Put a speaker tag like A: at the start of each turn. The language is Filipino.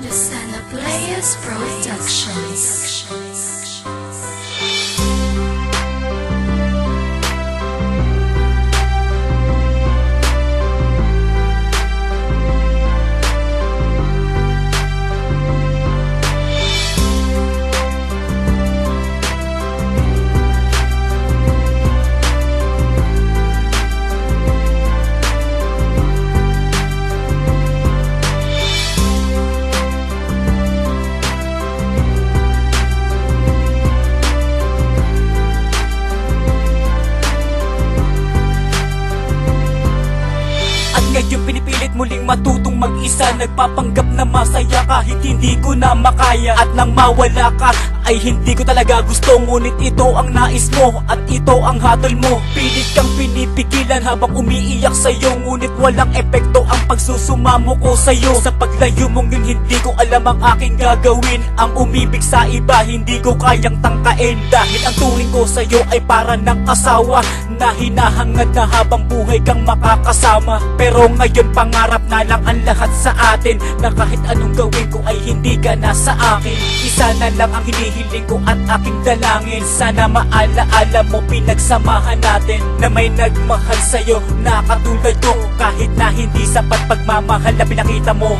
A: Lucena Players Productions.
B: Ngayon pinipilit muling matutong mag-isa. Nagpapanggap na masaya kahit hindi ko na makaya. At nang mawala ka ay hindi ko talaga gusto. Ngunit ito ang nais mo at ito ang hatol mo. Pilit kang pinipigilan habang umiiyak sa'yo. Ngunit walang epekto ang pagsusumamo ko sa'yo. Sa paglayo mong yun hindi ko alam ang aking gagawin. Ang umibig sa iba hindi ko kayang tangkain. Dahil ang turing ko sa'yo ay para ng kasawa Na hinahangad na habang buhay kang makakasama. Pero ngayon pangarap na lang ang lahat sa atin Na kahit anong gawin ko ay hindi ka na sa akin. Isa na lang ang hinihiling ko at aking dalangin. Sana maalaala mo pinagsamahan natin Na may nagmahal sa'yo. Na katulad ko Kahit na hindi sapat pagmamahal na pinakita mo